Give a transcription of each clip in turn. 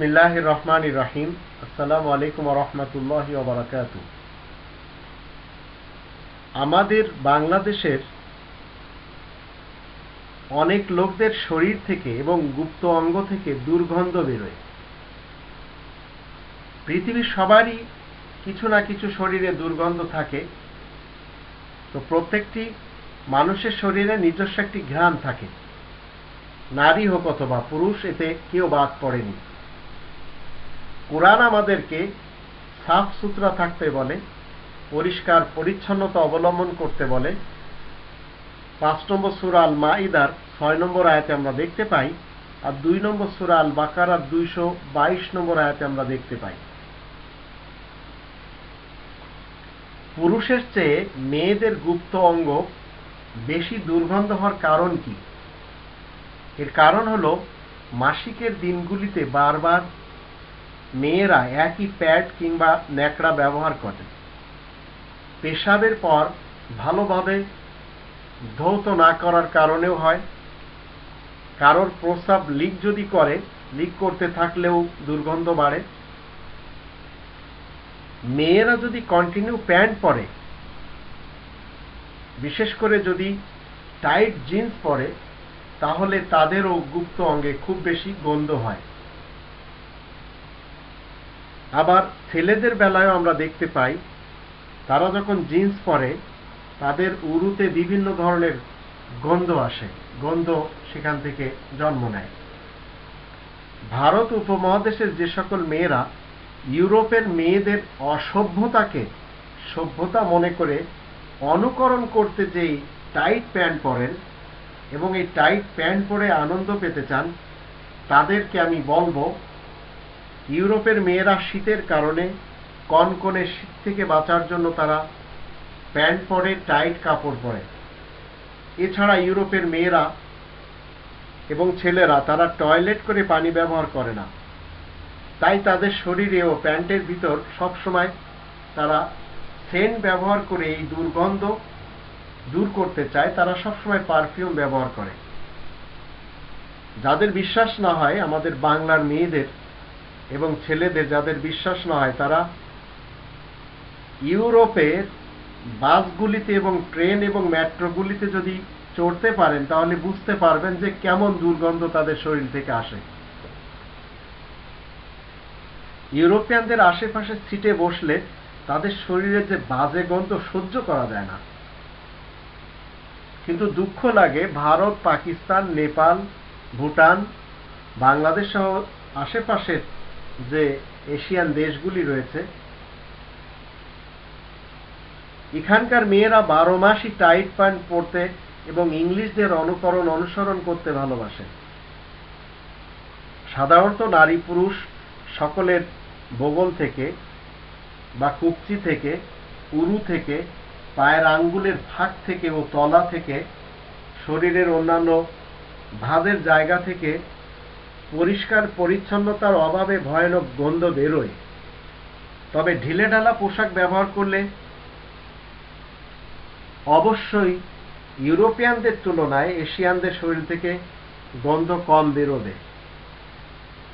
বিসমিল্লাহ রহমান রাহিম আসসালামু আলাইকুম রহমতুল্লাহ বারাকাত আমাদের বাংলাদেশের অনেক লোকদের শরীর থেকে এবং গুপ্ত অঙ্গ থেকে দুর্গন্ধ বেরোয়। পৃথিবীর সবারই কিছু না কিছু শরীরে দুর্গন্ধ থাকে। তো প্রত্যেকটি মানুষের শরীরে নিজস্ব একটি ঘ্রাণ থাকে। নারী হোক অথবা পুরুষ, এতে কেউ বাদ পড়েনি। কোরআন আমাদেরকে সাফ সুতরা থাকতে বলে, পরিষ্কার পরিচ্ছন্নতা অবলম্বন করতে বলে। পাঁচ নম্বর সুরা আল মাইদার ছয় নম্বর আয়াতে আমরা দেখতে পাই আর দুই নম্বর সুরা আল বাকারার দুইশো বাইশ নম্বর আয়াতে আমরা দেখতে পাই। পুরুষের চেয়ে মেয়েদের গুপ্ত অঙ্গ বেশি দুর্গন্ধ হওয়ার কারণ কি? এর কারণ হলো মাসিকের দিনগুলিতে বারবার মেয়েরা একই প্যাড কিংবা ন্যাকড়া ব্যবহার করে। পেশাবের পর ভালোভাবে ধৌত না করার কারণেও হয়। কারোর প্রস্রাব লিক যদি করে, লিক করতে থাকলেও দুর্গন্ধ বাড়ে। মেয়েরা যদি কন্টিনিউ প্যান্ট পরে, বিশেষ করে যদি টাইট জিন্স পরে, তাহলে তাদেরও গুপ্ত অঙ্গে খুব বেশি গন্ধ হয়। আবার ছেলেদের বেলায়ও আমরা দেখতে পাই, তারা যখন জিন্স পরে, তাদের উরুতে বিভিন্ন ধরনের গন্ধ আসে, গন্ধ সেখান থেকে জন্ম নেয়। ভারত উপমহাদেশের যে সকল মেয়েরা ইউরোপের মেয়েদের অসভ্যতাকে সভ্যতা মনে করে অনুকরণ করতে যেই টাইট প্যান্ট পরেন এবং এই টাইট প্যান্ট পরে আনন্দ পেতে চান, তাদেরকে আমি বলব ইউরোপের মেয়েরা শীতের কারণে কনকনে শীত থেকে বাঁচার জন্য তারা প্যান্ট পরে টাইট কাপড় পরে। এছাড়া ইউরোপের মেয়েরা এবং ছেলেরা তারা টয়লেট করে পানি ব্যবহার করে না। তাই তাদের শরীরে ও প্যান্টের ভিতর সবসময় তারা সেন্ট ব্যবহার করে এই দুর্গন্ধ দূর করতে চায়, তারা সবসময় পারফিউম ব্যবহার করে। যাদের বিশ্বাস না হয় আমাদের বাংলার মেয়েদের এবং ছেলেদের যাদের বিশ্বাস না হয়, তারা ইউরোপের বাসগুলিতে এবং ট্রেন এবং মেট্রোগুলিতে যদি চড়তে পারেন, তাহলে বুঝতে পারবেন যে কেমন দুর্গন্ধ তাদের শরীর থেকে আসে। ইউরোপিয়ানদের আশেপাশে সিটে বসলে তাদের শরীরে যে বাজে গন্ধ সহ্য করা যায় না। কিন্তু দুঃখ লাগে ভারত, পাকিস্তান, নেপাল, ভুটান, বাংলাদেশ সহ আশেপাশের যে এশিয়ান দেশগুলি রয়েছে, এখানকার মেয়েরা বারো মাসই টাইট প্যান্ট পরতে এবং ইংলিশদের অনুকরণ অনুসরণ করতে ভালোবাসে। সাধারণত নারী পুরুষ সকলের বগল থেকে বা কুকচি থেকে, উরু থেকে, পায়ের আঙ্গুলের ফাঁক থেকে ও তলা থেকে, শরীরের অন্যান্য ভাঁজের জায়গা থেকে পরিষ্কার পরিচ্ছন্নতার অভাবে ভয়ানক গন্ধ বেরোয়। তবে ঢিলেঢালা পোশাক ব্যবহার করলে অবশ্যই ইউরোপিয়ানদের তুলনায় এশিয়ানদের শরীর থেকে গন্ধ কম বেরোবে।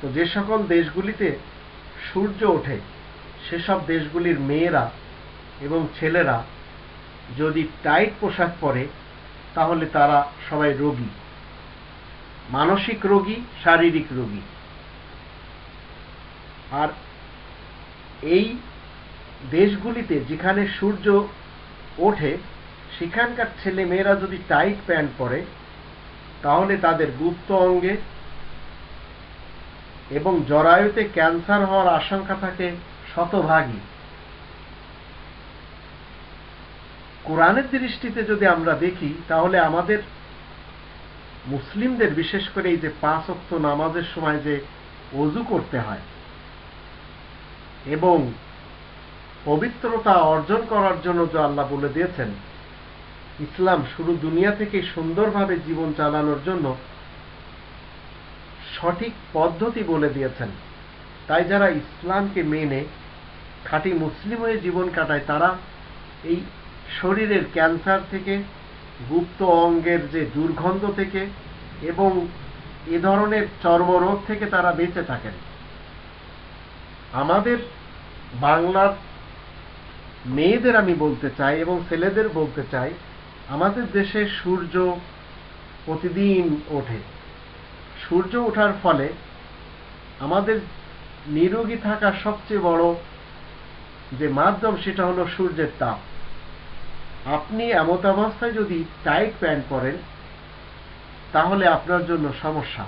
তো যে সকল দেশগুলিতে সূর্য ওঠে, সেসব দেশগুলির মেয়েরা এবং ছেলেরা যদি টাইট পোশাক পরে, তাহলে তারা সবাই রোগী। মানসিক রোগী, শারীরিক রোগী। আর এই দেশগুলিতে যেখানে সূর্য ওঠে, সেখানকার ছেলে মেয়েরা যদি টাইট প্যান্ট পরে, তাহলে তাদের গুপ্ত অঙ্গে এবং জরায়ুতে ক্যান্সার হওয়ার আশঙ্কা থাকে শতভাগই। কোরআনের দৃষ্টিতে যদি আমরা দেখি, তাহলে আমাদের মুসলিমদের বিশেষ করে এই যে পাঁচ অক্ত নামাজের সময় যে অজু করতে হয় এবং পবিত্রতা অর্জন করার জন্য যে আল্লাহ বলে দিয়েছেন, ইসলাম শুরু দুনিয়া থেকে সুন্দরভাবে জীবন চালানোর জন্য সঠিক পদ্ধতি বলে দিয়েছেন। তাই যারা ইসলামকে মেনে খাঁটি মুসলিম হয়ে জীবন কাটায়, তারা এই শরীরের ক্যান্সার থেকে গুপ্ত অঙ্গের যে দুর্গন্ধ থেকে এবং এ ধরনের চর্মরোগ থেকে তারা বেঁচে থাকেন। আমাদের বাংলার মেয়েদের আমি বলতে চাই এবং ছেলেদের বলতে চাই, আমাদের দেশে সূর্য প্রতিদিন ওঠে। সূর্য ওঠার ফলে আমাদের নিরোগী থাকার সবচেয়ে বড় যে মাধ্যম সেটা হলো সূর্যের তাপ। আপনি এমত অবস্থায় যদি টাইট প্যান্ট পরেন, তাহলে আপনার জন্য সমস্যা।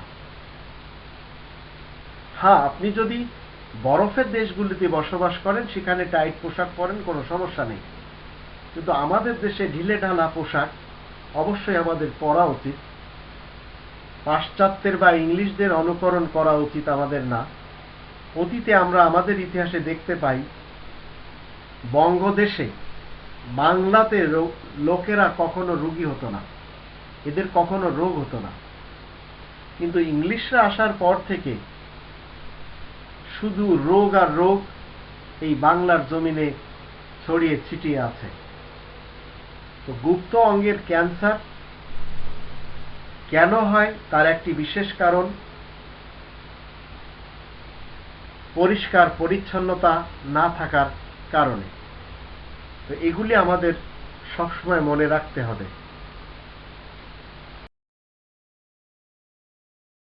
হ্যাঁ আপনি যদি বরফের দেশগুলিতে বসবাস করেন, সেখানে টাইট পোশাক পরেন, কোনো সমস্যা নেই। কিন্তু আমাদের দেশে ঢিলে ঢালা পোশাক অবশ্যই আমাদের পরা উচিত। পাশ্চাত্যের বা ইংলিশদের অনুকরণ করা উচিত আমাদের না। অতীতে আমরা আমাদের ইতিহাসে দেখতে পাই, বঙ্গদেশে বাংলাতে লোকেরা কখনো রোগী হতো না। এদের কখনো রোগ হতো না। কিন্তু ইংলিশরা আসার পর থেকে শুধু রোগ আর রোগ এই বাংলার জমিনে ছড়িয়ে ছিটিয়ে আছে। তো গুপ্ত অঙ্গের ক্যান্সার কেন হয় তার একটি বিশেষ কারণ, পরিষ্কার পরিচ্ছন্নতা না থাকার কারণে। তো এগুলি আমাদের সবসময় মনে রাখতে হবে।